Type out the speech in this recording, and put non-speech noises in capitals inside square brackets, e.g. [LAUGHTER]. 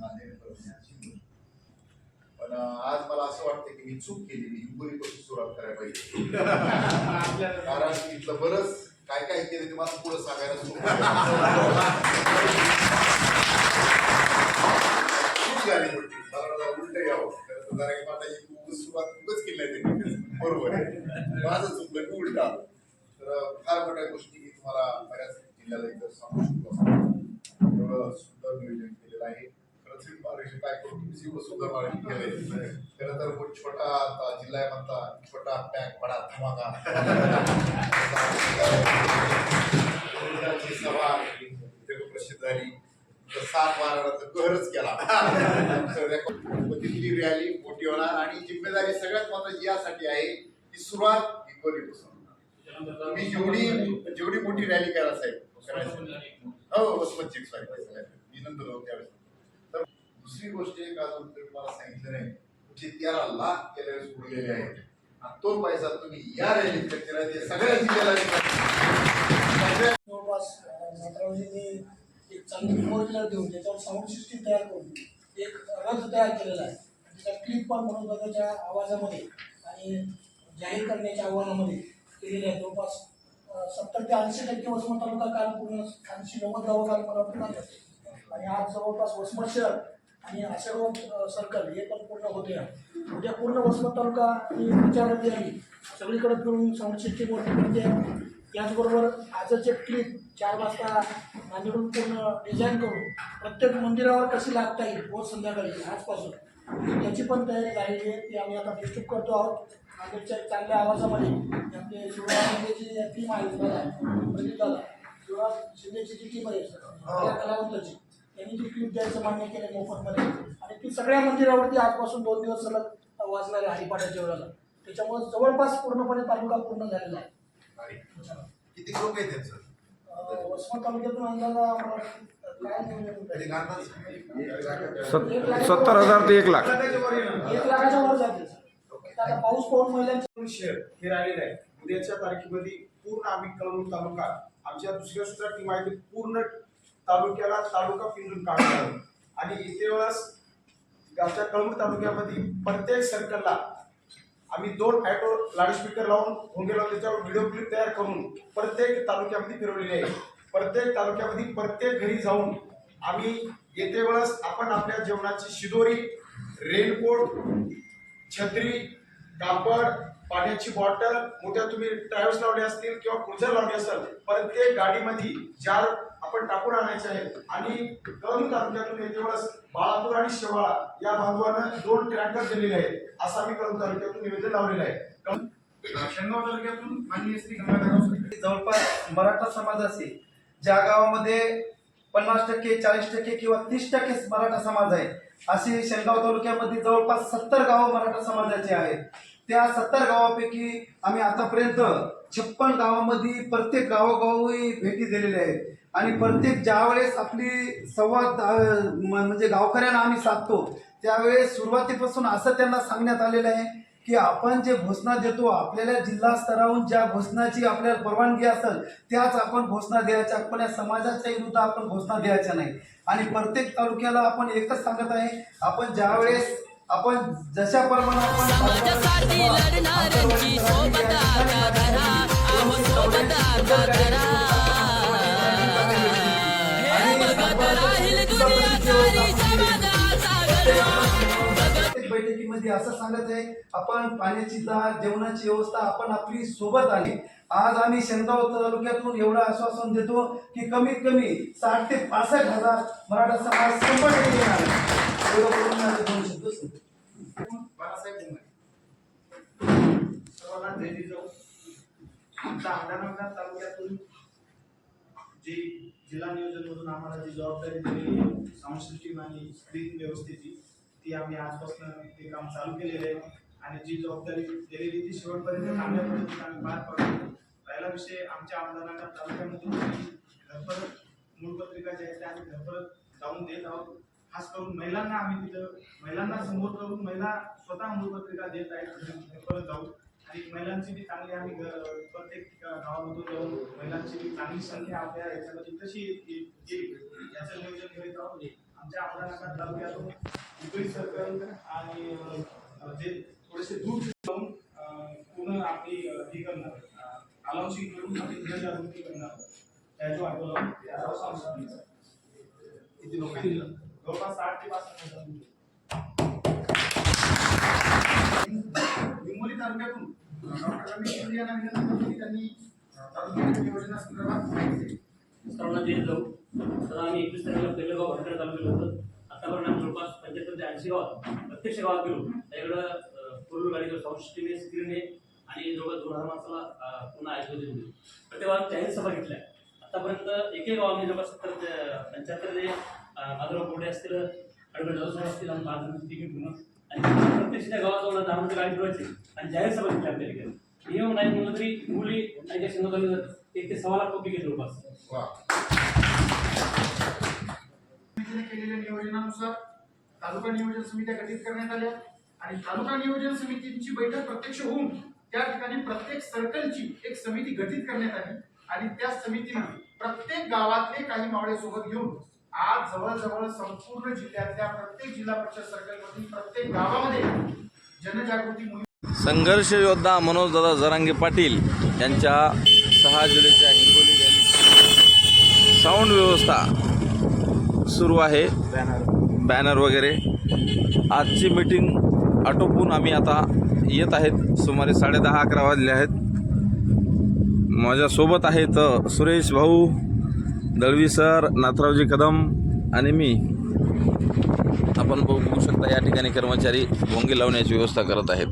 नांदेड. पण आज मला असं वाटतं की मी चूक केली मी हिंगोलीपासून सुरुवात करायला पाहिजे. [LAUGHS] कारण इथलं बरंच काय काय केलं ते मला पुढे सांगायला [LAUGHS] चूक झाली वाटलं उलट यावं. सुरुवात केली आहे. बरोबर आहे. माझं चुकलं की उलट आलं. तर फार मोठ्या गोष्टी मी तुम्हाला बऱ्याच जिल्ह्याला इथं सांगू शकतो. एवढं सुंदर नियोजन केलेलं आहे. खरंच महाराष्ट्र काय करू तुम्ही एवढं सुंदर महाराष्ट्र खरं तर खूप छोटा जिल्हा आहे म्हणता छोटा पॅक बडा धमाका. सभा प्रसिद्ध झाली. तर सात वाराला तर कहरच केला. तिथली रॅली मोठी होणार. आणि जिम्मेदारी सगळ्यात महत्वाची यासाठी आहे की सुरुवात हिंगोलीपासून मी जेवढी जेवढी मोठी रॅली करा साहेब करायचं. हो वसमतची सॉरी मी नंतर त्यावेळेस. दुसरी गोष्ट एक अजून तुम्हाला सांगितलं नाही जे तेरा लाख केल्या उरलेले आहेत. आणि तो पैसा तुम्ही या रॅलीत केला ते सगळ्या जिल्ह्याला सगळ्या जवळपास नागरावजींनी एक चांगली फोर व्हीलर देऊन त्याच्यावर साऊंड सिस्टीम तयार करून एक रथ तयार केलेला आहे. आणि त्याचा क्लिप पण मनोदराच्या आवाजामध्ये आणि जाहीर करण्याच्या आव्हानामध्ये केलेले आहे. जवळपास सत्तर ते ऐंशी टक्के वसमत तालुका काल पूर्ण ऐंशी नव्वद गावं काल मला वाटतं आणि आज जवळपास वसमत शहर आणि आशीर्वाद सर्कल हे पण पूर्ण होते. उद्या पूर्ण वसमत तालुका आणि विचारांची आली सगळीकडे फिरून सिस्टीम वरती म्हणजे त्याचबरोबर आजच एक क्लिप चार वाजता नांदेडून पूर्ण डिझाईन करून प्रत्येक मंदिरावर कशी लागता येईल रोज संध्याकाळी आजपासून त्याची पण तयारी झालेली आहे. ती आम्ही आता डिस्ट्रिक्ट करतो आहोत. नांदेडच्या चांगल्या आवाजामध्ये आपले शिवराज शिंदेची टीम आहे प्रदीप दादा शिवराज शिंदेची जी टीम आहे त्या कलावंताची. त्यांनी ती क्लिप द्यायचं मान्य केलं मोफतमध्ये आणि ती सगळ्या मंदिरावरती आजपासून दोन दिवस सलग वाजणार आहे हरिपाठाच्या वेळेला. त्याच्यामुळे जवळपास पूर्णपणे तालुका पूर्ण झालेला आहे. किती लोक वसमत तालुक्यातून अंदाजा सत्तर हजार ते एक लाख. एक लाखाच्या वर जाते आता पाऊस पाहून महिलांची शहर हे राहिलेलं आहे. उद्याच्या तारखेमध्ये पूर्ण आम्ही कळवून तालुका आमच्या दुसऱ्या सुद्धा टीम आहे ते पूर्ण तालुक्याला तालुका पिंजून काढणार आणि इथे वेळेस आमच्या कळवूर तालुक्यामध्ये प्रत्येक सर्कलला आम्ही दोन ॲटो लाऊडस्पीकर लावून होंगे लावून त्याच्यावर व्हिडिओ क्लिप तयार करून प्रत्येक तालुक्यामध्ये फिरवलेले आहे. प्रत्येक तालुक्यामध्ये प्रत्येक घरी जाऊन आम्ही येते वेळेस आपण आपल्या जेवणाची शिदोरी रेनकोट छत्री कापड पाण्याची बॉटल मोठ्या तुम्ही ट्रॅव्हल्स लावले असतील किंवा क्रुझर लावले असेल प्रत्येक गाडीमध्ये जार आपण टाकून आणायचे आहेत. आणि कळून तालुक्यातून येते वेळेस बाळापूर आणि शेवाळा या बांधवानं दोन ट्रॅक्टर दिलेले आहेत. असं आम्ही कळून तालुक्यातून निवेदन लावलेलं आहे. शेनगाव तालुक्यातून माननीय श्री जवळपास मराठा समाज असेल ज्या गावामध्ये पन्नास टक्के चाळीस टक्के किंवा तीस टक्के मराठा समाज आहे असे शेलगाव तालुक्यामध्ये जवळपास सत्तर गावं मराठा समाजाचे आहेत. त्या सत्तर गावापैकी आम्ही आतापर्यंत छप्पन गावामध्ये प्रत्येक गावोगावी भेटी दिलेल्या आहेत. आणि प्रत्येक ज्यावेळेस आपली संवाद म्हणजे गावकऱ्यांना आम्ही साधतो त्यावेळेस सुरुवातीपासून असं त्यांना सांगण्यात आलेलं आहे की आपण जे घोषणा देतो आपल्याला जिल्हा स्तरावरून ज्या घोषणाची आपल्याला परवानगी असेल त्याच आपण घोषणा द्यायच्या. पण या समाजाच्या विरुद्ध आपण घोषणा द्यायच्या नाही. आणि प्रत्येक तालुक्याला आपण एकच सांगत आहे आपण ज्यावेळेस आपण जशा प्रमाणे समाजासाठी मध्ये असं सांगत आहे आपण पाण्याची दार जेवणाची व्यवस्था आपण आपली सोबत आली आज आम्ही शेंगाव तालुक्यातून एवढं आश्वासन देतो की कमीत कमी साठ ते पासष्ट हजार मराठा समाज शंभर टक्के एवढं बोलून माझे दोन शब्द बाळासाहेब सर्वांना जय जिजाऊ आमच्या अंधारनगर तालुक्यातून जी जिल्हा नियोजन मधून आम्हाला जी जबाबदारी दिलेली आहे साऊंड आणि स्क्रीन व्यवस्थेची ती आम्ही आजपासून ते काम चालू केलेलं आहे. आणि जी जबाबदारी दिलेली ती शेवटपर्यंत चांगल्या पद्धतीने आम्ही पार पाडतो. पहिला विषय आमच्या आमदारांना तालुक्यामधून घरपरत मूळपत्रिका ज्या आहेत त्या आम्ही घरपरत जाऊन देत आहोत. खास करून महिलांना आम्ही तिथं महिलांना समोर करून महिला स्वतः मूळपत्रिका देत आहेत घरपरत जाऊन आणि महिलांची बी चांगली आम्ही प्रत्येक गावामधून जाऊन महिलांची बी चांगली संख्या आपल्या याच्यामध्ये कशी येईल याचं नियोजन घेत आहोत. आमच्या अहमदनगर तालुक्यातून पिंपरी सर्कल आणि जे थोडेसे दूर जाऊन पूर्ण आपली अं, करणार अलाउन्सिंग करून आपली जनजागृती करणार त्याच्या वाटोला किती लोक जवळपास साठ ते पाच हिंगोली तालुक्यातून डॉक्टर रमेश यांना विनंती केली त्यांनी तालुक्यातील नियोजनासंदर्भात माहिती सर्वांना जय जाऊ तर आम्ही एकवीस तारखेला पहिलं गाव भटकळ चालू केलं होतं. आतापर्यंत आम्ही जवळपास पंच्याहत्तर ते ऐंशी गावात प्रत्यक्ष गावात गेलो. त्याकडं फोर गाडीवर साऊंड स्क्रीन स्क्रीनने आणि जवळपास दोन हजार माणसाला पुन्हा आयोजित दिली होती. तर तेव्हा जाहीर सभा घेतल्या. आतापर्यंत एकही गाव आम्ही जवळपास सत्तर ते पंच्याहत्तर ते माधुराव बोर्डे असतील अडगड जाधव असतील आणि पाच जण तिघे पूर्ण आणि प्रत्यक्ष त्या गावात जाऊन दहा मिनिटं गाडी ठेवायची आणि जाहीर सभा घेतली आपल्या ठिकाणी नियम नाही म्हणलं तरी मुली त्यांच्या शिंगात एक ते सव्वा लाख रुपये घेतले जवळपास समितीने केलेल्या नियोजनानुसार तालुका नियोजन समित्या गठीत करण्यात आल्या आणि तालुका नियोजन समितीची बैठक प्रत्यक्ष होऊन त्या ठिकाणी प्रत्येक सर्कलची एक समिती गठीत करण्यात आली आणि त्या समितीनं प्रत्येक गावातले काही मावळे सोबत घेऊन आज जवळजवळ संपूर्ण जिल्ह्यातल्या प्रत्येक जिल्हा परिषद सर्कलमधील प्रत्येक गावामध्ये जनजागृती मोहीम संघर्ष योद्धा मनोजदादा जरांगे पाटील यांच्या सहा जुलैच्या हिंगोली रॅली साऊंड व्यवस्था सुरू आहे. बॅनर वगैरे. आजची मीटिंग आटोपून आम्ही आता येत आहेत. सुमारे साडेदहा अकरा वाजले आहेत. माझ्यासोबत आहेत सुरेश भाऊ दळवी सर नाथरावजी कदम आणि मी. आपण बघू शकता या ठिकाणी कर्मचारी भोंगे लावण्याची व्यवस्था करत आहेत.